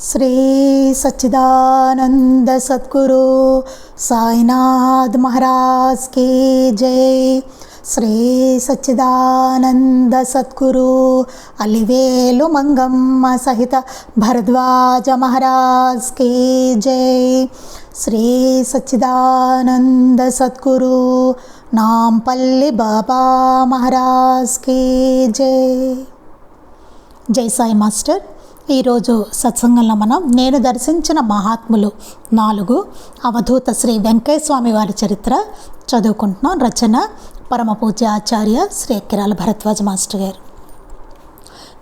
శ్రీ సచ్చిదానంద సద్గురు సాయినాథ్ మహారాజ్ కి జై శ్రీ సచ్చిదానంద సద్గురు అలివేలు మంగమ్మ సహిత భరద్వాజ మహారాజ్ కి జై శ్రీ సచ్చిదానంద సద్గురు నాంపల్లి బాబా మహారాజ్ కి జై జై సాయి మాస్టర్ ఈరోజు సత్సంగంలో మనం నేను దర్శించిన మహాత్ములు నాలుగు అవధూత శ్రీ వెంకయ్య స్వామి వారి చరిత్ర చదువుకుంటున్నాం. రచన పరమ పూజ్య ఆచార్య శ్రీ కిరాల భరద్వాజ మాస్టర్ గారు.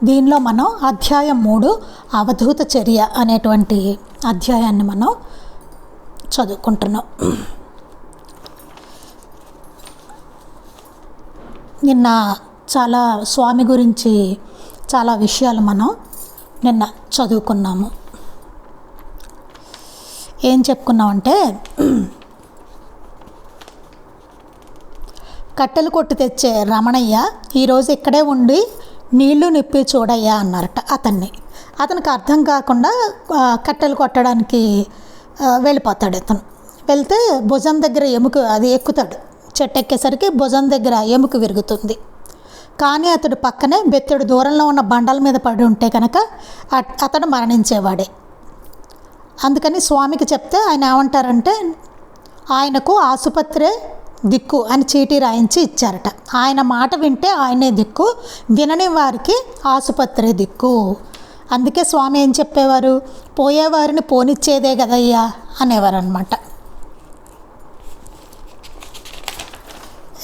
దీనిలో మనం అధ్యాయం మూడు అవధూత చర్య అనేటువంటి అధ్యాయాన్ని మనం చదువుకుంటున్నాం. నిన్న చాలా స్వామి గురించి చాలా విషయాలు మనం నిన్న చదువుకున్నాము. ఏం చెప్పుకున్నామంటే కట్టెలు కొట్టి తెచ్చే రమణయ్య ఈరోజు ఇక్కడే ఉండి నీళ్ళు నిప్పి చూడయ్యా అన్నారట అతన్ని. అతనికి అర్థం కాకుండా కట్టెలు కొట్టడానికి వెళ్ళిపోతాడు అతను వెళ్తే భుజం దగ్గర ఎముక అది ఎక్కుతాడు. చెట్టు ఎక్కేసరికి భుజం దగ్గర ఎముక విరుగుతుంది. కానీ అతడు పక్కనే బెత్తడు దూరంలో ఉన్న బండల మీద పడి ఉంటే కనుక అతడు మరణించేవాడే. అందుకని స్వామికి చెప్తే ఆయన ఏమంటారంటే ఆయనకు ఆసుపత్రే దిక్కు అని చీటీ రాయించి ఇచ్చారట. ఆయన మాట వింటే ఆయనే దిక్కు వినని వారికి ఆసుపత్రే దిక్కు. అందుకే స్వామి ఏం చెప్పేవారు? పోయేవారిని పోనిచ్చేదే కదయ్యా అనేవారు అనమాట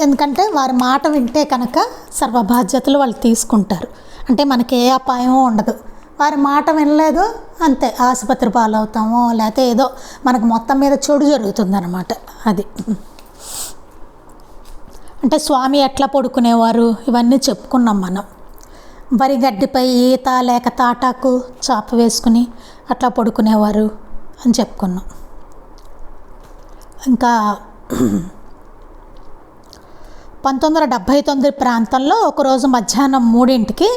ఎందుకంటే వారి మాట వింటే కనుక సర్వ బాధ్యతలు వాళ్ళు తీసుకుంటారు. అంటే మనకి ఏ అపాయమో ఉండదు. వారి మాట వినలేదు అంతే. ఆసుపత్రి పాలవుతామో లేకపోతే ఏదో మనకు మొత్తం మీద చెడు జరుగుతుందన్నమాట. అది. అంటే స్వామి ఎట్లా పడుకునేవారు? ఇవన్నీ చెప్పుకున్నాం మనం. వరి గడ్డిపై ఈత లేక తాటాకు చాప వేసుకుని అట్లా పడుకునేవారు అని చెప్పుకున్నాం. ఇంకా పంతొమ్మిది వందల డెబ్భై తొమ్మిది ప్రాంతంలో ఒకరోజు మధ్యాహ్నం మూడింటికి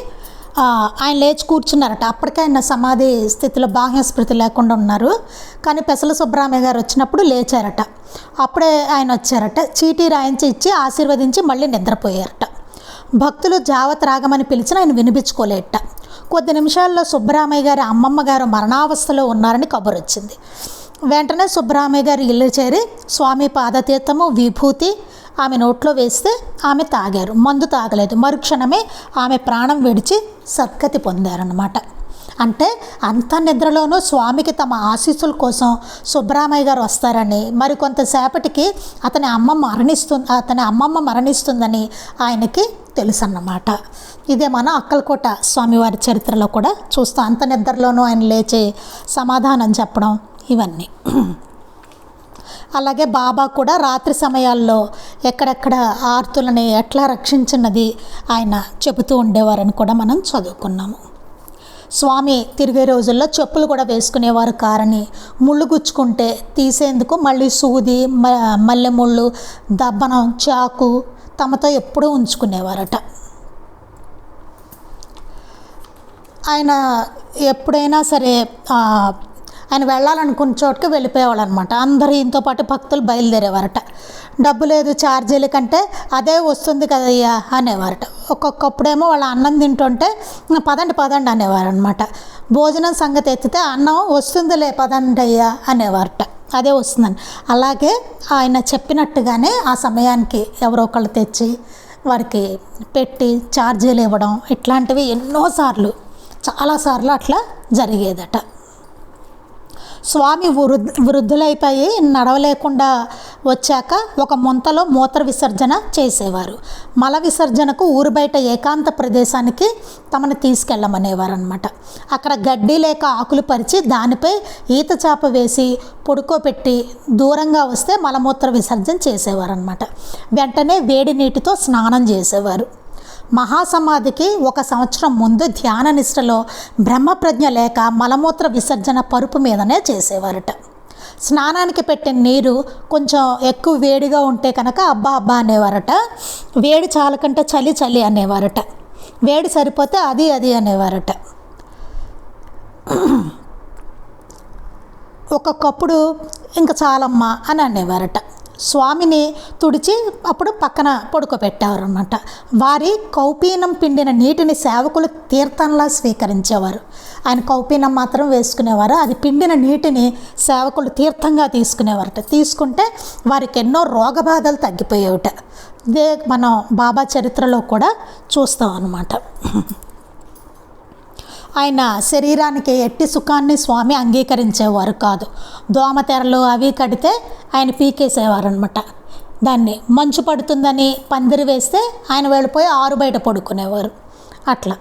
ఆయన లేచి కూర్చున్నారట. అప్పటికే ఆయన సమాధి స్థితిలో బాహ్య స్మృతి లేకుండా ఉన్నారు. కానీ పెసల సుబ్రహ్మణ్య గారు వచ్చినప్పుడు లేచారట. అప్పుడే ఆయన వచ్చారట. చీటీ రాయించి ఇచ్చి ఆశీర్వదించి మళ్ళీ నిద్రపోయారట. భక్తులు జావత్ రాగమని పిలిచిన ఆయన వినిపించుకోలేట. కొద్ది నిమిషాల్లో సుబ్బరామయ్య గారి అమ్మమ్మ గారు మరణావస్థలో ఉన్నారని కబురు వచ్చింది వెంటనే సుబ్బరామయ్య గారు ఇల్లు చేరి స్వామి పాదతీర్థము విభూతి ఆమె నోట్లో వేస్తే ఆమె తాగారు. మందు తాగలేదు. మరుక్షణమే ఆమె ప్రాణం విడిచి సద్గతి పొందారన్నమాట. అంటే అంత నిద్రలోనూ స్వామికి తమ ఆశీస్సుల కోసం సుబ్రామయ్య గారు వస్తారని మరి కొంతసేపటికి అతని అమ్మ మరణిస్తుంది అతని అమ్మమ్మ మరణిస్తుందని ఆయనకి తెలుసు అన్నమాట ఇదే మన అక్కలకోట స్వామివారి చరిత్రలో కూడా చూస్తాం అంత నిద్రలోనూ ఆయన లేచి సమాధానం చెప్పడం ఇవన్నీ. అలాగే బాబా కూడా రాత్రి సమయాల్లో ఎక్కడెక్కడ ఆర్తులని ఎట్లా రక్షించినది ఆయన చెబుతూ ఉండేవారని కూడా మనం చదువుకున్నాము. స్వామి తిరిగే రోజుల్లో చెప్పులు కూడా వేసుకునేవారు కారని ముళ్ళు గుచ్చుకుంటే తీసేందుకు మళ్ళీ సూది మ మల్లె ముళ్ళు దబ్బనం చాకు తమతో ఎప్పుడూ ఉంచుకునేవారట. ఆయన ఎప్పుడైనా సరే ఆయన వెళ్ళాలనుకున్న చోటుకి వెళ్ళిపోయేవాళ్ళు అనమాట అందరూ ఈయనతో పాటు భక్తులు బయలుదేరేవారట. డబ్బు లేదు ఛార్జీల కంటే అదే వస్తుంది కదయ్యా అనేవారట. ఒక్కొక్కప్పుడేమో వాళ్ళ అన్నం తింటుంటే పదండి పదండి అనేవారనమాట. భోజనం సంగతి ఎత్తితే అన్నం వస్తుందిలే పదండి అయ్యా అనేవారట. అదే వస్తుందని. అలాగే ఆయన చెప్పినట్టుగానే ఆ సమయానికి ఎవరో ఒకళ్ళు తెచ్చి వారికి పెట్టి ఛార్జీలు ఇవ్వడం ఇట్లాంటివి ఎన్నోసార్లు చాలాసార్లు అట్లా జరిగేదట. స్వామి వృద్ధ వృద్ధులైపోయి నడవలేకుండా వచ్చాక ఒక ముంతలో మూత్ర విసర్జన చేసేవారు. మల విసర్జనకు ఊరు బయట ఏకాంత ప్రదేశానికి తమను తీసుకెళ్ళమనేవారు అనమాట అక్కడ గడ్డి లేక ఆకులు పరిచి దానిపై ఈత చాప వేసి పొడుకోపెట్టి దూరంగా వస్తే మలమూత్ర విసర్జన చేసేవారు అనమాట వెంటనే వేడి నీటితో స్నానం చేసేవారు. మహాసమాధికి ఒక సంవత్సరం ముందు ధ్యాన నిష్టలో బ్రహ్మప్రజ్ఞ లేక మలమూత్ర విసర్జన పరుపు మీదనే చేసేవారట. స్నానానికి పెట్టిన నీరు కొంచెం ఎక్కువ వేడిగా ఉంటే కనుక అబ్బా అబ్బా అనేవారట. వేడి చాలకంటే చలి చలి అనేవారట. వేడి సరిపోతే అది అది అనేవారట. ఒక్కొక్కప్పుడు ఇంకా చాలమ్మ అని అనేవారట. స్వామిని తుడిచి అప్పుడు పక్కన పడుకోబెట్టేవారు అనమాట వారి కౌపీనం పిండిన నీటిని సేవకులు తీర్థంలా స్వీకరించేవారు. ఆయన కౌపీనం మాత్రం వేసుకునేవారు. అది పిండిన నీటిని సేవకులు తీర్థంగా తీసుకునేవారట. తీసుకుంటే వారికి ఎన్నో రోగబాధలు తగ్గిపోయేవిట. ఇదే మనం బాబా చరిత్రలో కూడా చూస్తాం అన్నమాట ఆయన శరీరానికి ఎట్టి సుఖాన్ని స్వామి అంగీకరించేవారు కాదు. దోమతెరలు అవి కడితే ఆయన పీకేసేవారు అనమాట దాన్ని మంచు పడుతుందని పందిరి వేస్తే ఆయన వెళ్ళిపోయి ఆరు బయట పడుకునేవారు. అట్లా.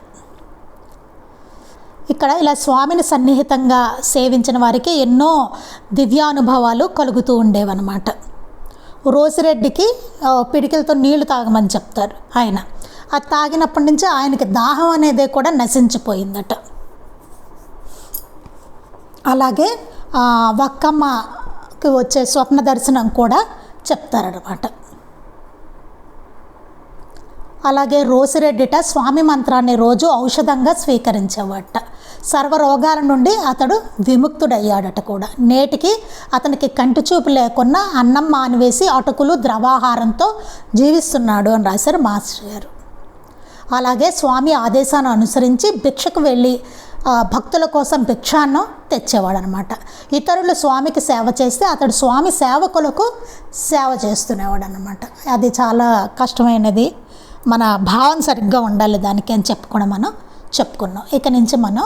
ఇక్కడ ఇలా స్వామిని సన్నిహితంగా సేవించిన వారికి ఎన్నో దివ్యానుభవాలు కలుగుతూ ఉండేవన్నమాట. రోసిరెడ్డికి పిడికిలతో నీళ్ళు తాగమని చెప్తారు ఆయన. అది తాగినప్పటి నుంచి ఆయనకి దాహం అనేది కూడా నశించిపోయిందట. అలాగే వక్కమ్మకి వచ్చే స్వప్న దర్శనం కూడా చెప్తారనమాట అలాగే రోసిరెడ్డిట స్వామి మంత్రాన్ని రోజు ఔషధంగా స్వీకరించేవాట. సర్వరోగాల నుండి అతడు విముక్తుడయ్యాడట కూడా. నేటికి అతనికి కంటి చూపు లేకున్నా అన్నం మానివేసి అటుకులు ద్రవాహారంతో జీవిస్తున్నాడు అని రాశారు మాస్టర్ గారు. అలాగే స్వామి ఆదేశాన్ని అనుసరించి భిక్షకు వెళ్ళి భక్తుల కోసం భిక్షాన్నం తెచ్చేవాడు అనమాట ఇతరులు స్వామికి సేవ చేస్తే అతడు స్వామి సేవకులకు సేవ చేస్తునేవాడు అనమాట అది చాలా కష్టమైనది. మన భావం సరిగ్గా ఉండాలి దానికి అని చెప్పుకొని మనం చెప్పుకున్నాం. ఇక నుంచి మనం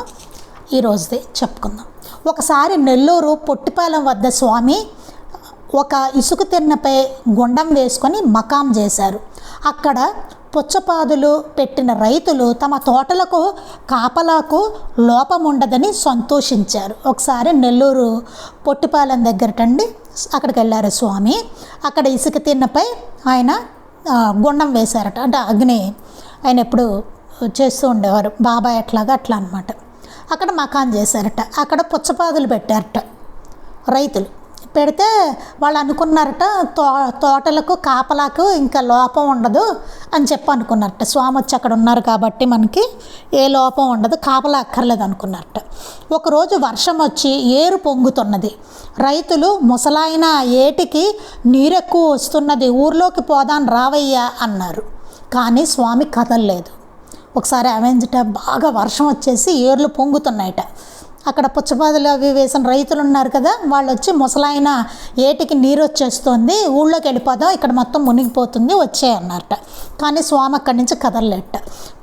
ఈరోజుది చెప్పుకుందాం. ఒకసారి నెల్లూరు పొట్టిపాలెం వద్ద స్వామి ఒక ఇసుక తిన్నపై గుండం వేసుకొని మకాం చేశారు. అక్కడ పుచ్చపాదులు పెట్టిన రైతులు తమ తోటలకు కాపలాకు లోపం ఉండదని సంతోషించారు. ఒకసారి నెల్లూరు పొట్టిపాలెం దగ్గరటండి. అక్కడికి వెళ్ళారు స్వామి. అక్కడ ఇసుక తిన్నపై ఆయన గుండం వేశారట. అంటే అగ్ని ఆయన ఎప్పుడు చేస్తూ ఉండేవారు. బాబాయ్ అట్లాగా అట్లా అనమాట అక్కడ మకాన్ చేశారట. అక్కడ పుచ్చపాదులు పెట్టారట రైతులు. పెడితే వాళ్ళు అనుకున్నారట తో తోటలకు కాపలాకు ఇంకా లోపం ఉండదు అని చెప్పి అనుకున్నారట. స్వామి వచ్చి అక్కడ ఉన్నారు కాబట్టి మనకి ఏ లోపం ఉండదు కాపలా అక్కర్లేదు అనుకున్నారట. ఒకరోజు వర్షం వచ్చి ఏరు పొంగుతున్నది. రైతులు ముసలాయన ఏటికి నీరెక్కువ వస్తున్నది ఊర్లోకి పోదాం రావయ్యా అన్నారు. కానీ స్వామి కదలలేదు. ఒకసారి అవెంజట బాగా వర్షం వచ్చేసి ఏర్లు పొంగుతున్నాయట. అక్కడ పుచ్చపాదులు అవి వేసిన రైతులు ఉన్నారు కదా వాళ్ళు వచ్చి ముసలాయన ఏటికి నీరు వచ్చేస్తుంది ఊళ్ళోకి వెళ్ళిపోదాం ఇక్కడ మొత్తం మునిగిపోతుంది వచ్చేయన్నారట కానీ స్వామి అక్కడి నుంచి కదలలేట.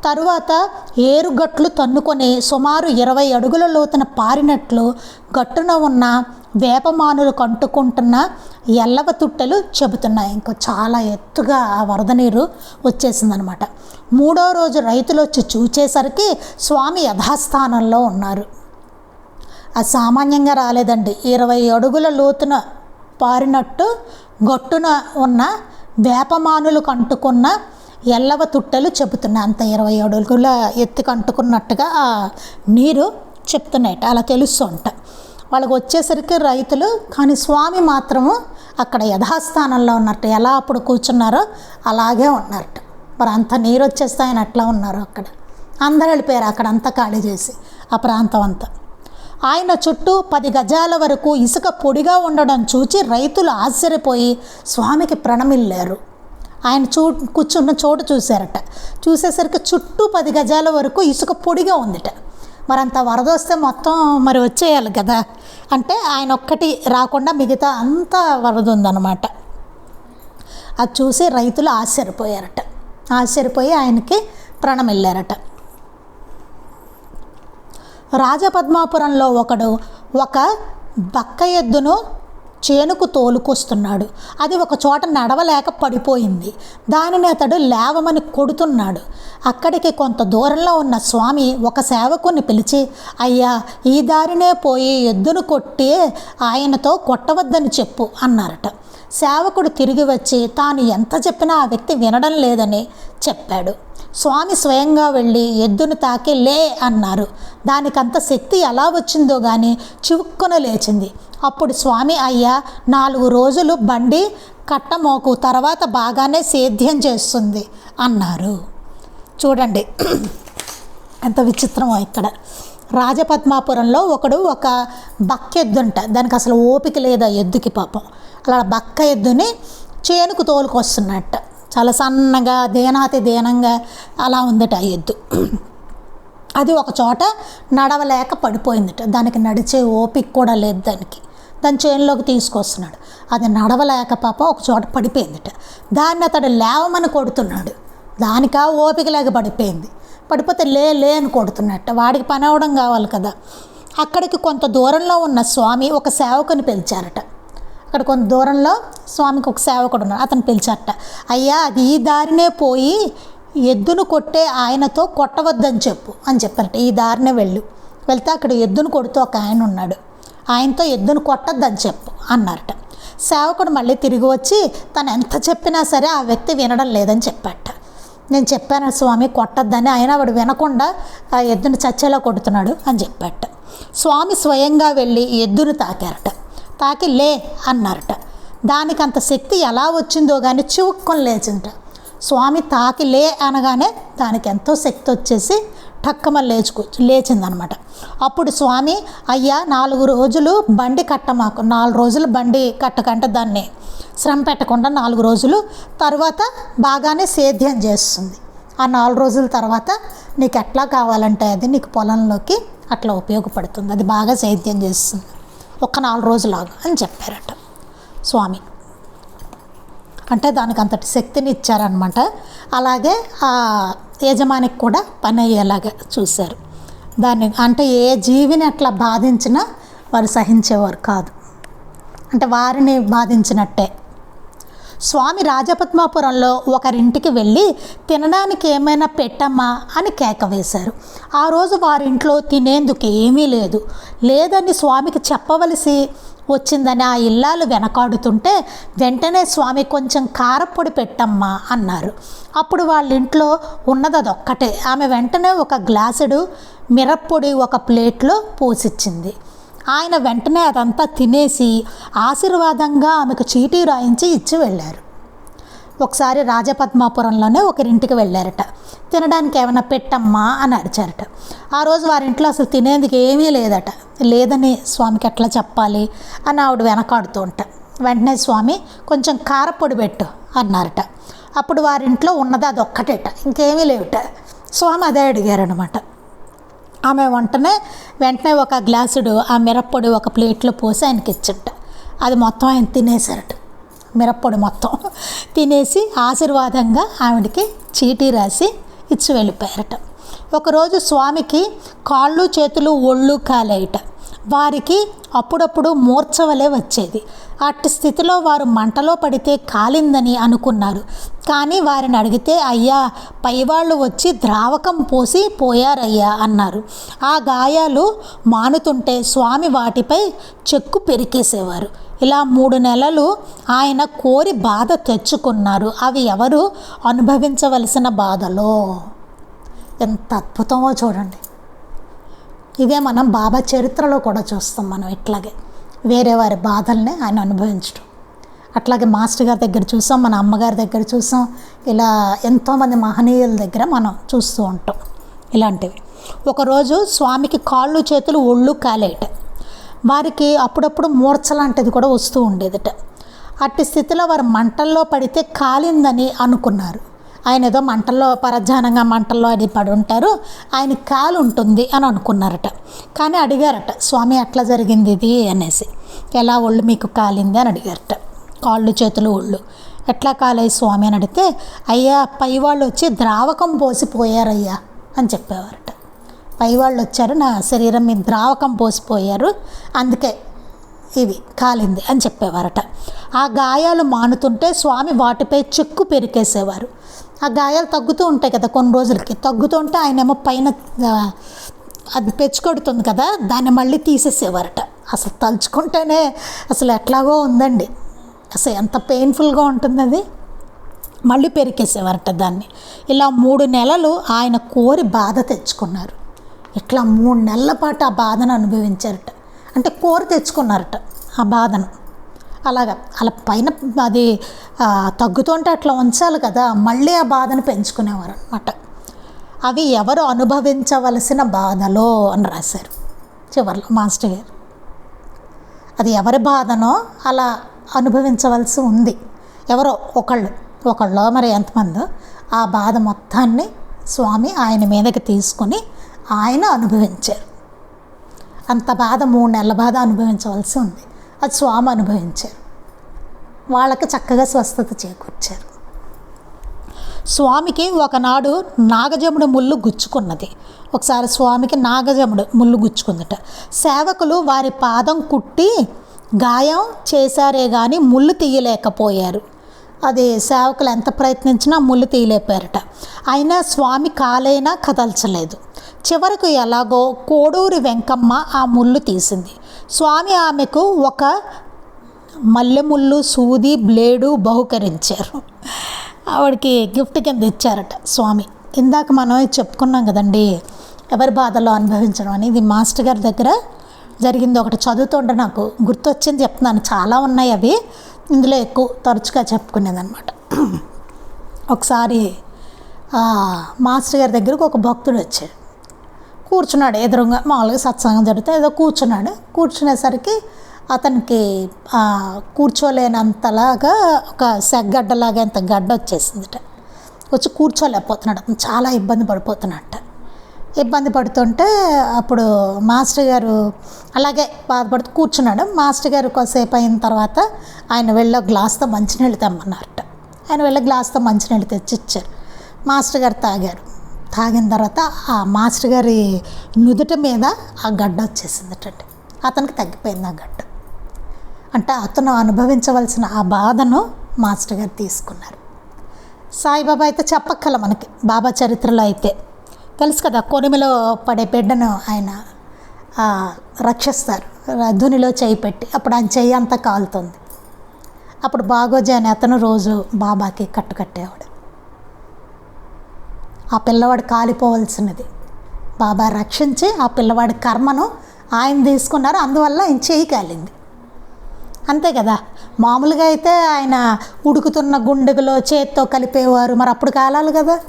తరువాత ఏరుగట్లు తన్నుకొని సుమారు ఇరవై అడుగుల లోతున పారినట్లు గట్టున ఉన్న వేపమానులు కంటుకుంటున్న ఎల్లవ తుట్టెలు చెబుతున్నాయి. ఇంకా చాలా ఎత్తుగా ఆ వరద నీరు వచ్చేసిందనమాట. మూడో రోజు రైతులు వచ్చి చూచేసరికి స్వామి యథాస్థానంలో ఉన్నారు. అసామాన్యంగా సామాన్యంగా రాలేదండి. ఇరవై అడుగుల లోతున పారినట్టు గట్టున ఉన్న వేపమానులు కంటుకున్న ఎల్లవ తుట్టెలు చెబుతున్నాయి. అంత ఇరవై అడుగుల ఎత్తు కంటుకున్నట్టుగా ఆ నీరు చెప్తున్నాయట. అలా తెలుస్తుంట వాళ్ళకి వచ్చేసరికి రైతులు కానీ స్వామి మాత్రము అక్కడ యథాస్థానంలో ఉన్నట్టు ఎలా అప్పుడు కూర్చున్నారో అలాగే ఉన్నారట. మరి అంత నీరు వచ్చేస్తాయని అట్లా ఉన్నారు అక్కడ? అందరూ వెళ్ళిపోయారు అక్కడ అంతా ఖాళీ చేసి ఆ ప్రాంతం అంతా. ఆయన చుట్టూ పది గజాల వరకు ఇసుక పొడిగా ఉండడం చూచి రైతులు ఆశ్చర్యపోయి స్వామికి ప్రణమిల్లారు. ఆయన చూ కూర్చున్న చోటు చూశారట. చూసేసరికి చుట్టూ పది గజాల వరకు ఇసుక పొడిగా ఉందిట. మరంత వరదొస్తే వరద వస్తే మొత్తం మరి వచ్చేయాలి కదా? అంటే ఆయన ఒక్కటి రాకుండా మిగతా అంతా వరద ఉందన్నమాట అది చూసి రైతులు ఆశ్చర్యపోయారట. ఆశ్చర్యపోయి ఆయనకి ప్రణమిల్లారట. రాజపద్మాపురంలో ఒకడు ఒక బక్క ఎద్దును చేనుకు తోలుకొస్తున్నాడు. అది ఒక చోట నడవలేక పడిపోయింది. దానిని అతడు లేవమని కొడుతున్నాడు. అక్కడికి కొంత దూరంలో ఉన్న స్వామి ఒక సేవకుని పిలిచి అయ్యా ఈ దారినే పోయి ఎద్దును కొట్టి ఆయనతో కొట్టవద్దని చెప్పు అన్నారట. సేవకుడు తిరిగి వచ్చి తాను ఎంత చెప్పినా ఆ వ్యక్తి వినడం లేదని చెప్పాడు. స్వామి స్వయంగా వెళ్ళి ఎద్దును తాకి లే అన్నారు. దానికంత శక్తి ఎలా వచ్చిందో కానీ చివుక్కున లేచింది. అప్పుడు స్వామి అయ్యా నాలుగు రోజులు బండి కట్టమోకు తర్వాత బాగానే సేద్యం చేస్తుంది అన్నారు. చూడండి ఎంత విచిత్రమో ఇక్కడ. రాజపద్మాపురంలో ఒకడు ఒక బక్క ఎద్దుంట. దానికి అసలు ఓపిక లేదా ఎద్దుకి పాపం. అలా బక్క ఎద్దుని చేనుకు తోలుకొస్తున్నట్టు. చాలా సన్నగా దేనాతి దీనంగా అలా ఉందట ఆ ఎద్దు. అది ఒక చోట నడవలేక పడిపోయిందట. దానికి నడిచే ఓపిక కూడా లేదు దానికి. దాని చేనులోకి తీసుకొస్తున్నాడు. అది నడవలేక పాప ఒక చోట పడిపోయిందట. దాన్ని అతడు లేవమని కొడుతున్నాడు. దానికా ఓపిక లేక పడిపోయింది. పడిపోతే లే లే అని కొడుతున్నట్ట వాడికి పని అవడం కావాలి కదా. అక్కడికి కొంత దూరంలో ఉన్న స్వామి ఒక సేవకుని పిలిచారట. అక్కడ కొంత దూరంలో స్వామికి ఒక సేవకుడు ఉన్నాడు. అతను పిలిచారట అయ్యా అది ఈ దారినే పోయి ఎద్దును కొట్టే ఆయనతో కొట్టవద్దని చెప్పు అని చెప్పారట. ఈ దారినే వెళ్ళు. వెళ్తే అక్కడ ఎద్దును కొడుతూ ఒక ఆయన ఉన్నాడు. ఆయనతో ఎద్దును కొట్టద్దని చెప్పు అన్నారట. సేవకుడు మళ్ళీ తిరిగి వచ్చి తను ఎంత చెప్పినా సరే ఆ వ్యక్తి వినడం లేదని చెప్పాట నేను చెప్పాను స్వామి కొట్టద్దని. ఆయన వాడు వినకుండా ఆ ఎద్దును చచ్చేలా కొడుతున్నాడు అని చెప్పాట స్వామి స్వయంగా వెళ్ళి ఎద్దును తాకారట. తాకి లే అన్నారట. దానికి అంత శక్తి ఎలా వచ్చిందో కానీ చివుక్కొని లేచింట. స్వామి తాకి లే అనగానే దానికి ఎంతో శక్తి వచ్చేసి టక్కమ లేచుకో లేచిందనమాట. అప్పుడు స్వామి అయ్యా నాలుగు రోజులు బండి కట్ట మాకు నాలుగు రోజులు బండి కట్టకంటే దాన్ని. శ్రమ పెట్టకుండా నాలుగు రోజులు తర్వాత బాగానే సేద్యం చేస్తుంది. ఆ నాలుగు రోజుల తర్వాత నీకు ఎట్లా కావాలంటే అది నీకు పొలంలోకి అట్లా ఉపయోగపడుతుంది. అది బాగా సేద్యం చేస్తుంది. ఒక్క నాలుగు రోజులు అని చెప్పారట. స్వామి. అంటే దానికి అంతటి శక్తిని ఇచ్చారనమాట అలాగే ఆ యజమానికి కూడా పని అయ్యేలాగా చూశారు. దాన్ని అంటే ఏ జీవిని అట్లా బాధించినా వారు సహించేవారు కాదు. అంటే వారిని బాధించినట్టే. స్వామి రాజపద్మాపురంలో ఒకరింటికి వెళ్ళి తినడానికి ఏమైనా పెట్టమ్మా అని కేక వేశారు. ఆ రోజు వారింట్లో తినేందుకు ఏమీ లేదు. లేదని స్వామికి చెప్పవలసి వచ్చిందని ఆ ఇల్లాలు వెనకాడుతుంటే వెంటనే స్వామి కొంచెం కారపొడి పెట్టమ్మా అన్నారు. అప్పుడు వాళ్ళ ఇంట్లో ఉన్నది అదొక్కటే ఆమె వెంటనే ఒక గ్లాసుడు మిరప్పొడి ఒక ప్లేట్లో పోసిచ్చింది. ఆయన వెంటనే అదంతా తినేసి ఆశీర్వాదంగా ఆమెకు చీటీ రాయించి ఇచ్చి వెళ్ళారు. ఒకసారి రాజపద్మాపురంలోనే ఒకరింటికి వెళ్ళారట. తినడానికి ఏమైనా పెట్టమ్మా అని అడిచారట ఆ రోజు వారింట్లో అసలు తినేందుకు ఏమీ లేదట. లేదని స్వామికి ఎట్లా చెప్పాలి అని ఆవిడ వెనకాడుతూ ఉంటా. వెంటనే స్వామి కొంచెం కారపొడి పెట్టు అన్నారట. అప్పుడు వారింట్లో ఉన్నది అది ఒక్కటేట ఇంకేమీ లేవుట. స్వామి అదే అడిగారనమాట ఆమె వెంటనే వెంటనే ఒక గ్లాసుడు ఆ మిరప్పొడి ఒక ప్లేట్లో పోసి ఆయనకి ఇచ్చట. అది మొత్తం ఆయన తినేశారట. మిరప్పొడి మొత్తం. తినేసి ఆశీర్వాదంగా ఆవిడకి చీటీ రాసి ఇచ్చి వెళ్ళిపోయారట. ఒకరోజు స్వామికి కాళ్ళు చేతులు ఒళ్ళు కాలేయట. వారికి అప్పుడప్పుడు మూర్ఛవలే వచ్చేది. అట్టి స్థితిలో వారు మంటలో పడితే కాలిందని అనుకున్నారు. కానీ వారిని అడిగితే అయ్యా పైవాళ్ళు వచ్చి ద్రావకం పోసి పోయారయ్యా అన్నారు. ఆ గాయాలు మానుతుంటే స్వామి వాటిపై చెక్కు పెరికేసేవారు. ఇలా మూడు నెలలు ఆయన కోరి బాధ తెచ్చుకున్నారు. అవి ఎవరు అనుభవించవలసిన బాధలో? ఎంత అద్భుతమో చూడండి. ఇదే మనం బాబా చరిత్రలో కూడా చూస్తాం మనం ఇట్లాగే. వేరే వారి బాధల్ని ఆయన అనుభవించడం. అట్లాగే మాస్టర్ గారి దగ్గర చూసాం మన అమ్మగారి దగ్గర చూసాం ఇలా ఎంతోమంది మహనీయుల దగ్గర మనం చూస్తూ ఉంటాం ఇలాంటివి. ఒకరోజు స్వామికి కాళ్ళు చేతులు ఒళ్ళు కాలేట వారికి అప్పుడప్పుడు మూర్ఛ లాంటిది కూడా వస్తూ ఉండేదట. అట్టి స్థితిలో వారు మంటల్లో పడితే కాలిందని అనుకున్నారు. ఆయన ఏదో మంటల్లో పరధ్యానంగా మంటల్లో అది పడి ఉంటారు. ఆయన కాలు ఉంటుంది అని అనుకున్నారట. కానీ అడిగారట స్వామి ఎట్లా జరిగింది ఇది అనేసి. ఎలా ఒళ్ళు మీకు కాలింది అని అడిగారట. కాళ్ళు చేతులు ఒళ్ళు. ఎట్లా కాలేయి స్వామి అని అడిగితే అయ్యా పై వాళ్ళు వచ్చి ద్రావకం పోసిపోయారయ్యా అని చెప్పేవారట. పై వాళ్ళు వచ్చారు నా శరీరం మీద ద్రావకం పోసిపోయారు. అందుకే ఇది కాలింది అని చెప్పేవారట. ఆ గాయాలు మానుతుంటే స్వామి వాటిపై చెక్కు పెరికేసేవారు. ఆ గాయాలు తగ్గుతూ ఉంటాయి కదా కొన్ని రోజులకి. తగ్గుతుంటే ఆయనేమో పైన అది పెచ్చుకొడుతుంది కదా దాన్ని మళ్ళీ తీసేసేవారట. అసలు తలుచుకుంటేనే అసలు ఎట్లాగో ఉందండి. అసలు ఎంత పెయిన్ఫుల్గా ఉంటుంది అది. మళ్ళీ పెరికేసేవారట దాన్ని. ఇలా మూడు నెలలు ఆయన కోరి బాధ తెచ్చుకున్నారు. ఇట్లా మూడు నెలల పాటు ఆ బాధను అనుభవించారట. అంటే కోరి తెచ్చుకున్నారట ఆ బాధను. అలాగా. అలా పైన అది తగ్గుతుంటే అట్లా ఉంచాలి కదా. మళ్ళీ ఆ బాధను పెంచుకునేవారు అనమాట అవి ఎవరు అనుభవించవలసిన బాధలో అని రాశారు చివరిలో మాస్టర్ గారు. అది ఎవరి బాధనో అలా అనుభవించవలసి ఉంది. ఎవరో ఒకళ్ళు ఒకళ్ళు మరి ఎంతమందో ఆ బాధ మొత్తాన్ని స్వామి ఆయన మీదకి తీసుకొని ఆయన అనుభవించారు. అంత బాధ మూడు నెలల బాధ అనుభవించవలసి ఉంది. అది స్వామి అనుభవించారు. వాళ్ళకి చక్కగా స్వస్థత చేకూర్చారు. స్వామికి ఒకనాడు నాగజముడు ముళ్ళు గుచ్చుకున్నది. ఒకసారి స్వామికి నాగజముడు ముళ్ళు గుచ్చుకుందట. సేవకులు వారి పాదం కుట్టి గాయం చేశారే కానీ ముళ్ళు తీయలేకపోయారు. అది సేవకులు ఎంత ప్రయత్నించినా ముళ్ళు తీయలేపారట అయినా స్వామి కాలైనా కదల్చలేదు. చివరకు ఎలాగో కోడూరి వెంకమ్మ ఆ ముళ్ళు తీసింది. స్వామి ఆమెకు ఒక మల్లెముళ్ళు సూది బ్లేడు బహుకరించారు. ఆవిడకి గిఫ్ట్ కింద ఇచ్చారట స్వామి. ఇందాక మనం చెప్పుకున్నాం కదండి ఎవరి బాధలో అనుభవించడం అనేది మాస్టర్ గారి దగ్గర జరిగింది ఒకటి చదువుతుంటే నాకు గుర్తొచ్చింది చెప్తున్నాను. చాలా ఉన్నాయి అవి. ఇందులో ఎక్కువ తరచుగా చెప్పుకునేదన్నమాట. ఒకసారి మాస్టర్ గారి దగ్గరకు ఒక భక్తుడు వచ్చాడు. కూర్చున్నాడు. ఎదురుగా మామూలుగా సత్సంగం జరిగితే ఏదో కూర్చున్నాడు. కూర్చునేసరికి అతనికి కూర్చోలేనంతలాగా ఒక సెగ్గడ్డలాగా ఇంత గడ్డ వచ్చేసిందిట వచ్చి కూర్చోలేకపోతున్నాడు. అతను చాలా ఇబ్బంది పడిపోతున్నట్ట ఇబ్బంది పడుతుంటే అప్పుడు మాస్టర్ గారు అలాగే బాధపడుతూ కూర్చున్నాడు. మాస్టర్ గారు కొద్దిసేపు అయిన తర్వాత ఆయన వెళ్ళి గ్లాస్తో మంచినీళ్ళు తెమ్మన్నారట. ఆయన వెళ్ళి గ్లాస్తో మంచినీళ్ళు తెచ్చి ఇచ్చారు మాస్టర్ గారు తాగారు. తాగిన తర్వాత ఆ మాస్టర్ గారి నుదుట మీద ఆ గడ్డ వచ్చేసిందటండి. అతనికి తగ్గిపోయింది ఆ గడ్డ. అంటే అతను అనుభవించవలసిన ఆ బాధను మాస్టర్ గారు తీసుకున్నారు. సాయిబాబా అయితే చెప్పక్కల మనకి బాబా చరిత్రలో అయితే. తెలుసు కదా కొనిమిలో పడే బిడ్డను ఆయన రక్షిస్తారు. ధునిలో చేయి పెట్టి అప్పుడు ఆయన చెయ్యి అంతా కాలుతుంది. అప్పుడు బాగోజీ అనే అతను రోజు బాబాకి కట్టు కట్టేవాడు ఆ పిల్లవాడు కాలిపోవలసినది. బాబా రక్షించి ఆ పిల్లవాడి కర్మను ఆయన తీసుకున్నారు అందువల్ల ఆయన చేయి కాలింది. అంతే కదా? మామూలుగా అయితే ఆయన ఉడుకుతున్న గుండెలో చేత్తో కలిపేవారు మరి అప్పుడు కాలాలి కదా?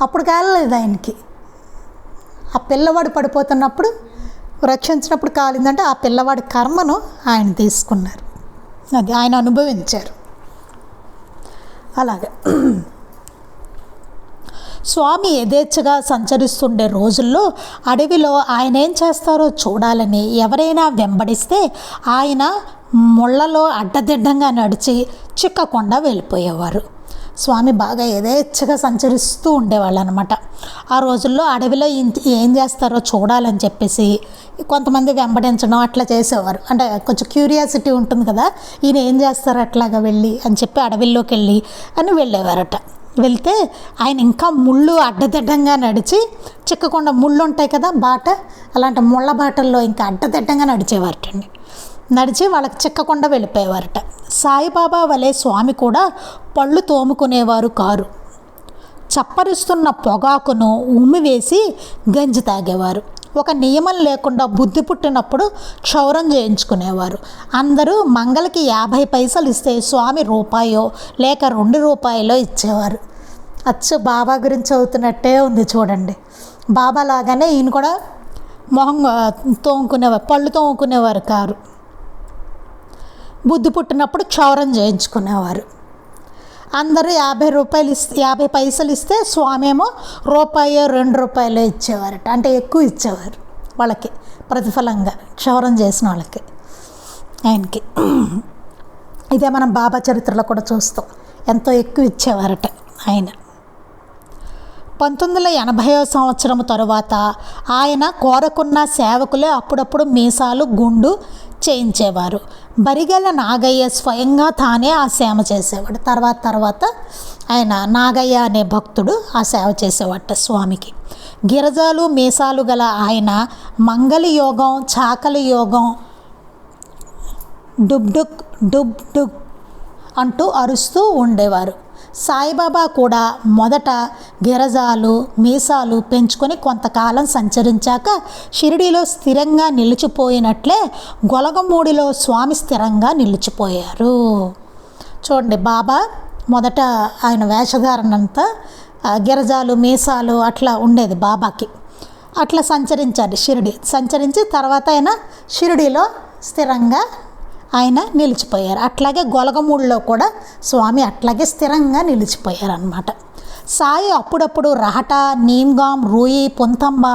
అప్పుడు కాలలేదు ఆయనకి. ఆ పిల్లవాడు పడిపోతున్నప్పుడు రక్షించినప్పుడు కాలిందంటే ఆ పిల్లవాడి కర్మను ఆయన తీసుకున్నారు. అది ఆయన అనుభవించారు. అలాగే స్వామి యథేచ్ఛగా సంచరిస్తుండే రోజుల్లో అడవిలో ఆయన ఏం చేస్తారో చూడాలని ఎవరైనా వెంబడిస్తే ఆయన ముళ్ళలో అడ్డదిడ్డంగా నడిచి చిక్కకుండా వెళ్ళిపోయేవారు. స్వామి బాగా యథేచ్ఛగా సంచరిస్తూ ఉండేవాళ్ళు అనమాట ఆ రోజుల్లో అడవిలో ఏం చేస్తారో చూడాలని చెప్పేసి కొంతమంది వెంబడించడం అట్లా చేసేవారు. అంటే కొంచెం క్యూరియాసిటీ ఉంటుంది కదా ఈయన ఏం చేస్తారు అట్లాగా వెళ్ళి అని చెప్పి అడవిలోకి వెళ్ళి అని వెళ్ళేవారట. వెళ్తే ఆయన ఇంకా ముళ్ళు అడ్డదిడ్డంగా నడిచి చిక్కకుండా ముళ్ళు ఉంటాయి కదా బాట అలాంటి ముళ్ళ బాటల్లో ఇంకా అడ్డదిడ్డంగా నడిచేవారటండి నడిచి వాళ్ళకి చిక్కకుండా వెళ్ళిపోయేవారట. సాయిబాబా వలె స్వామి కూడా పళ్ళు తోముకునేవారు కారు. చప్పరిస్తున్న పొగాకును ఉమ్మివేసి గంజి తాగేవారు. ఒక నియమం లేకుండా బుద్ధి పుట్టినప్పుడు క్షౌరం చేయించుకునేవారు. అందరూ మంగళకి యాభై పైసలు ఇస్తే స్వామి రూపాయో లేక రెండు రూపాయలో ఇచ్చేవారు. అచ్చు బాబా గురించి చదువుతున్నట్టే ఉంది చూడండి. బాబా లాగానే ఈయన కూడా మొహం తోముకునేవారు పళ్ళు తోముకునేవారు కారు. బుద్ధి పుట్టినప్పుడు క్షౌరం చేయించుకునేవారు. అందరూ యాభై రూపాయలు ఇస్తే యాభై పైసలు ఇస్తే స్వామి ఏమో రూపాయో రెండు రూపాయలు ఇచ్చేవారట. అంటే ఎక్కువ ఇచ్చేవారు వాళ్ళకి ప్రతిఫలంగా క్షవరం చేసిన వాళ్ళకి ఆయనకి. ఇదే మనం బాబా చరిత్రలో కూడా చూస్తాం. ఎంతో ఎక్కువ ఇచ్చేవారట ఆయన. పంతొమ్మిది వందల ఎనభైవ సంవత్సరం తరువాత ఆయన కోరకున్న సేవకులే అప్పుడప్పుడు మీసాలు గుండు చేయించేవారు. బరిగెల నాగయ్య స్వయంగా తానే ఆ సేవ చేసేవాడు. తర్వాత తర్వాత ఆయన నాగయ్య అనే భక్తుడు ఆ సేవ చేసేవాట స్వామికి. గిరజాలు మీసాలు గల ఆయన మంగళ యోగం చాకలి యోగం డుబ్డుక్ డుబ్ డుక్ అంటూ అరుస్తూ ఉండేవారు. సాయిబాబా కూడా మొదట గిరజాలు మీసాలు పెంచుకొని కొంతకాలం సంచరించాక షిరిడీలో స్థిరంగా నిలిచిపోయినట్లే గొలగమూడిలో స్వామి స్థిరంగా నిలిచిపోయారు. చూడండి బాబా మొదట ఆయన వేషధారణ అంతా గిరజాలు మీసాలు అట్లా ఉండేది బాబాకి. అట్లా సంచరించాడు షిరిడి. సంచరించి తర్వాత ఆయన షిరిడీలో స్థిరంగా ఆయన నిలిచిపోయారు. అట్లాగే గొలగమూడిలో కూడా స్వామి అట్లాగే స్థిరంగా నిలిచిపోయారనమాట సాయి అప్పుడప్పుడు రహట నీమ్గాం రూయి పుంతంబ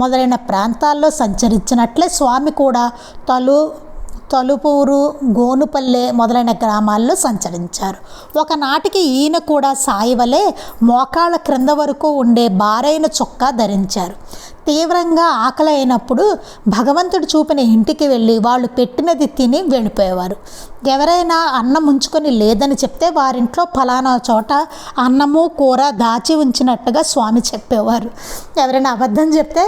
మొదలైన ప్రాంతాల్లో సంచరించినట్లే స్వామి కూడా తలు తలుపూరు గోనుపల్లె మొదలైన గ్రామాల్లో సంచరించారు. ఒకనాటికి ఈయన కూడా సాయి వలె మోకాళ్ళ క్రింద వరకు ఉండే బారైన చొక్కా ధరించారు. తీవ్రంగా ఆకలి అయినప్పుడు భగవంతుడు చూపిన ఇంటికి వెళ్ళి వాళ్ళు పెట్టినది తిని వెళ్ళిపోయేవారు. ఎవరైనా అన్నం ఉంచుకొని లేదని చెప్తే వారింట్లో ఫలానా చోట అన్నము కూర దాచి ఉంచినట్టుగా స్వామి చెప్పేవారు. ఎవరైనా అబద్ధం చెప్తే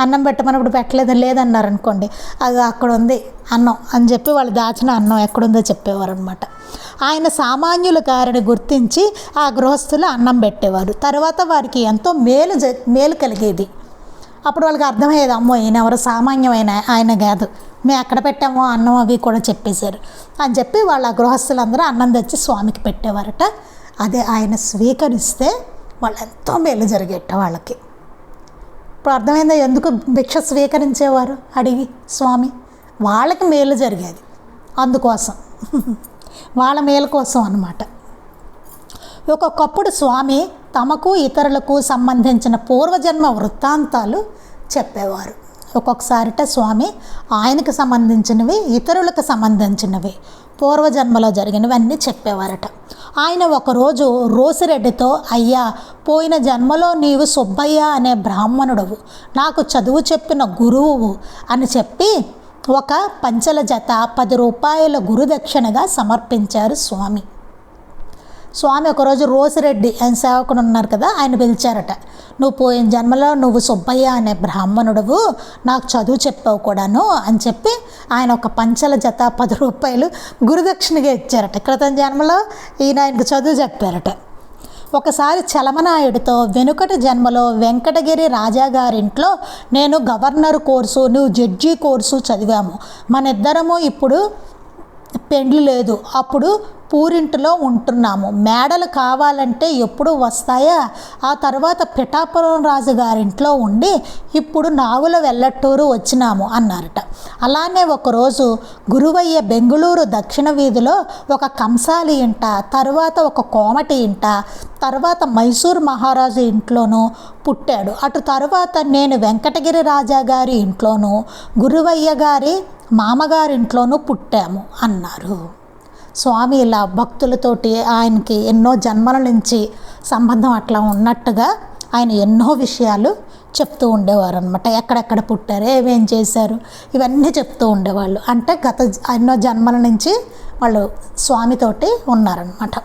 అన్నం పెట్టమన్నప్పుడు పెట్టలేదు లేదన్నారు అనుకోండి అది అక్కడ ఉంది అన్నం అని చెప్పి వాళ్ళు దాచిన అన్నం ఎక్కడుందో చెప్పేవారు అనమాట ఆయన సామాన్యుల గారిని గుర్తించి ఆ గృహస్థులు అన్నం పెట్టేవారు. తర్వాత వారికి ఎంతో మేలు జ మేలు కలిగేది. అప్పుడు వాళ్ళకి అర్థమయ్యేది అమ్మో ఈయన ఎవరు సామాన్యమైన ఆయన కాదు. మేము ఎక్కడ పెట్టామో అన్నం అవి కూడా చెప్పేశారు. అని చెప్పి వాళ్ళ గృహస్థులందరూ అన్నం తెచ్చి స్వామికి పెట్టేవారట. అదే ఆయన స్వీకరిస్తే వాళ్ళు ఎంతో మేలు జరిగేట వాళ్ళకి. ఇప్పుడు అర్థమైందా ఎందుకు భిక్ష స్వీకరించేవారు అడిగి స్వామి? వాళ్ళకి మేలు జరిగేది అందుకోసం. వాళ్ళ మేలు కోసం అన్నమాట. ఒక్కొక్కప్పుడు స్వామి తమకు ఇతరులకు సంబంధించిన పూర్వజన్మ వృత్తాంతాలు చెప్పేవారు. ఒక్కొక్కసారిట స్వామి ఆయనకు సంబంధించినవి ఇతరులకు సంబంధించినవి పూర్వజన్మలో జరిగినవన్నీ చెప్పేవారట. ఆయన ఒకరోజు రోసిరెడ్డితో అయ్యా పోయిన జన్మలో నీవు సుబ్బయ్య అనే బ్రాహ్మణుడవు. నాకు చదువు చెప్పిన గురువు అని చెప్పి ఒక పంచల జత పది రూపాయల గురుదక్షిణగా సమర్పించారు స్వామి. స్వామి ఒకరోజు రోసిరెడ్డి ఆయన సేవకుడు ఉన్నారు కదా ఆయన పిలిచారట. నువ్వు పోయిన జన్మలో నువ్వు సుబ్బయ్య అనే బ్రాహ్మణుడువు నాకు చదువు చెప్పావు కూడాను అని చెప్పి ఆయన ఒక పంచల జత పది రూపాయలు గురుదక్షిణగా ఇచ్చారట. క్రితం జన్మలో ఈయన ఆయనకు చదువు చెప్పారట. ఒకసారి చలమనాయుడితో వెనుకటి జన్మలో వెంకటగిరి రాజా గారింట్లో నేను గవర్నర్ కోర్సు నువ్వు జడ్జి కోర్సు చదివాము. మన ఇద్దరము ఇప్పుడు పెండ్లి లేదు. అప్పుడు పూరింటిలో ఉంటున్నాము. మేడలు కావాలంటే ఎప్పుడు వస్తాయా? ఆ తర్వాత పిఠాపురం రాజు గారింట్లో ఉండి ఇప్పుడు నాగుల వెల్లట్టూరు వచ్చినాము అన్నారట. అలానే ఒకరోజు గురువయ్య బెంగుళూరు దక్షిణ వీధిలో ఒక కంసాలి ఇంట తర్వాత ఒక కోమటి ఇంట తర్వాత మైసూర్ మహారాజు ఇంట్లోనూ పుట్టాడు. అటు తర్వాత నేను వెంకటగిరి రాజా గారి ఇంట్లోనూ గురువయ్య గారి మామగారింట్లోనూ పుట్టాము అన్నారు. స్వామి ఇలా భక్తులతోటి ఆయనకి ఎన్నో జన్మల నుంచి సంబంధం అట్లా ఉన్నట్టుగా ఆయన ఎన్నో విషయాలు చెప్తూ ఉండేవారు అనమాట ఎక్కడెక్కడ పుట్టారు ఏమేం చేశారు ఇవన్నీ చెప్తూ ఉండేవాళ్ళు. అంటే గత ఎన్నో జన్మల నుంచి వాళ్ళు స్వామితోటి ఉన్నారనమాట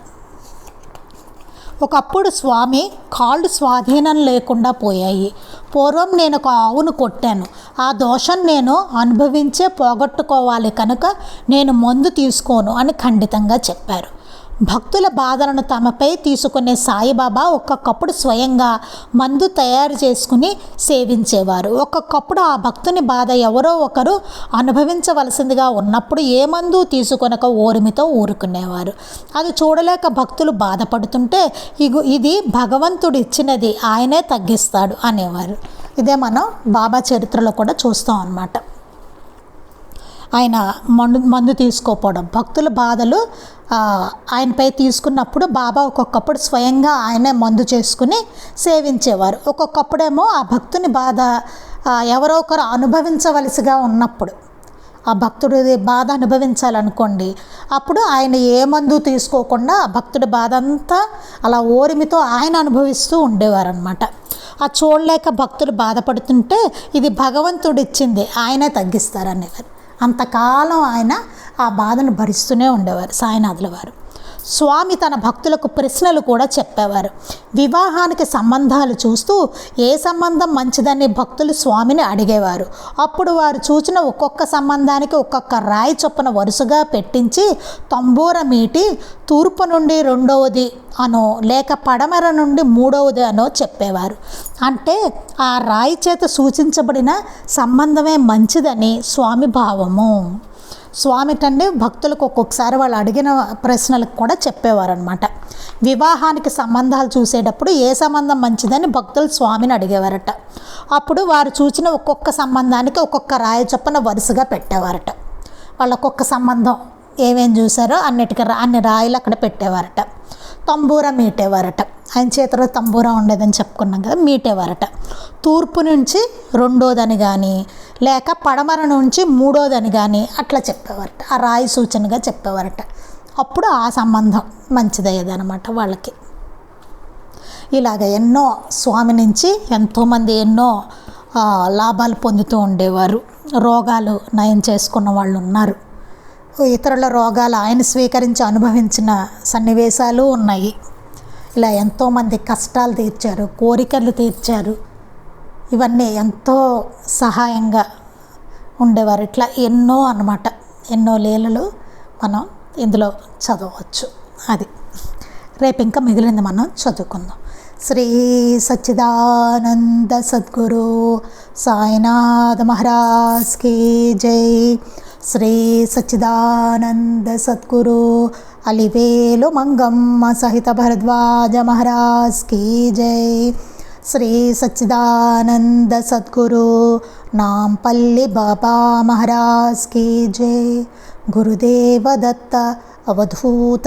ఒకప్పుడు స్వామి కాళ్ళు స్వాధీనం లేకుండా పోయాయి. పూర్వం నేను ఒక ఆవును కొట్టాను. ఆ దోషం నేను అనుభవించే పోగొట్టుకోవాలి కనుక నేను మందు తీసుకోను అని ఖండితంగా చెప్పారు. భక్తుల బాధలను తమపై తీసుకునే సాయిబాబా ఒక్కొక్కప్పుడు స్వయంగా మందు తయారు చేసుకుని సేవించేవారు. ఒక్కొక్కప్పుడు ఆ భక్తుని బాధ ఎవరో ఒకరు అనుభవించవలసిందిగా ఉన్నప్పుడు ఏ మందు తీసుకొనక ఓరిమితో ఊరుకునేవారు. అది చూడలేక భక్తులు బాధపడుతుంటే ఇగు ఇది భగవంతుడు ఇచ్చినది ఆయనే తగ్గిస్తాడు అనేవారు. ఇదే మనం బాబా చరిత్రలో కూడా చూస్తాం అన్నమాట. ఆయన మందు మందు తీసుకోపోవడం. భక్తుల బాధలు ఆయనపై తీసుకున్నప్పుడు బాబా ఒక్కొక్కప్పుడు స్వయంగా ఆయనే మందు చేసుకుని సేవించేవారు. ఒక్కొక్కప్పుడేమో ఆ భక్తుని బాధ ఎవరో ఒకరు అనుభవించవలసిగా ఉన్నప్పుడు ఆ భక్తుడి బాధ అనుభవించాలనుకోండి అప్పుడు ఆయన ఏ మందు తీసుకోకుండా ఆ భక్తుడి బాధ అంతా అలా ఓరిమితో ఆయన అనుభవిస్తూ ఉండేవారనమాట ఆ చూడలేక భక్తులు బాధపడుతుంటే ఇది భగవంతుడు ఇచ్చింది ఆయనే తగ్గిస్తారనేవారు. అంతకాలం ఆయన ఆ బాధను భరిస్తూనే ఉండేవారు సాయినాథుల వారు. స్వామి తన భక్తులకు ప్రశ్నలు కూడా చెప్పేవారు. వివాహానికి సంబంధాలు చూస్తూ ఏ సంబంధం మంచిదని భక్తులు స్వామిని అడిగేవారు. అప్పుడు వారు చూసిన ఒక్కొక్క సంబంధానికి ఒక్కొక్క రాయి చొప్పున వరుసగా పెట్టించి తంబూర మీటి తూర్పు నుండి రెండవది అనో లేక పడమర నుండి మూడవది అనో చెప్పేవారు. అంటే ఆ రాయి చేత సూచించబడిన సంబంధమే మంచిదని స్వామి భావము. స్వామి తండ్రి భక్తులకు ఒక్కొక్కసారి వాళ్ళు అడిగిన ప్రశ్నలకు కూడా చెప్పేవారు అనమాట వివాహానికి సంబంధాలు చూసేటప్పుడు ఏ సంబంధం మంచిదని భక్తులు స్వామిని అడిగేవారట. అప్పుడు వారు చూసిన ఒక్కొక్క సంబంధానికి ఒక్కొక్క రాయి చొప్పున వరుసగా పెట్టేవారట. వాళ్ళ ఒక్కొక్క సంబంధం ఏమేం చూసారో అన్నిటికీ రా- అన్ని రాయిలు అక్కడ పెట్టేవారట. తంబూరా మీటేవారట ఆయన చేతిలో తంబూరా ఉండేదని చెప్పుకున్నాం కదా మీటేవారట. తూర్పు నుంచి రెండోదని కానీ లేక పడమర నుంచి మూడోదని కానీ అట్లా చెప్పేవారట. ఆ రాయి సూచనగా చెప్పేవారట. అప్పుడు ఆ సంబంధం మంచిదయ్యేదన్నమాట వాళ్ళకి. ఇలాగ ఎన్నో స్వామి నుంచి ఎంతోమంది ఎన్నో లాభాలు పొందుతూ ఉండేవారు. రోగాలు నయం చేసుకున్న వాళ్ళు ఉన్నారు ఇతరుల రోగాలు ఆయన స్వీకరించి అనుభవించిన సన్నివేశాలు ఉన్నాయి. ఇలా ఎంతోమంది కష్టాలు తీర్చారు కోరికలు తీర్చారు. ఇవన్నీ ఎంతో సహాయంగా ఉండేవారు. ఇట్లా ఎన్నో అన్నమాట. ఎన్నో లీలలు మనం ఇందులో చదవచ్చు. అది. రేపు ఇంకా మిగిలింది మనం చదువుకుందాం. శ్రీ సచ్చిదానంద సద్గురు సాయినాథ మహారాజ్ కీ జై. శ్రీ సచ్చిదానంద సద్గురు అలివేలు మంగమ్మ సహిత భరద్వాజ మహారాజ్ కీ జై శ్రీ సచ్చిదానంద సద్గురు నాంపల్లి బాబా మహారాజ్ కీ జై గురుదేవ దత్త అవధూత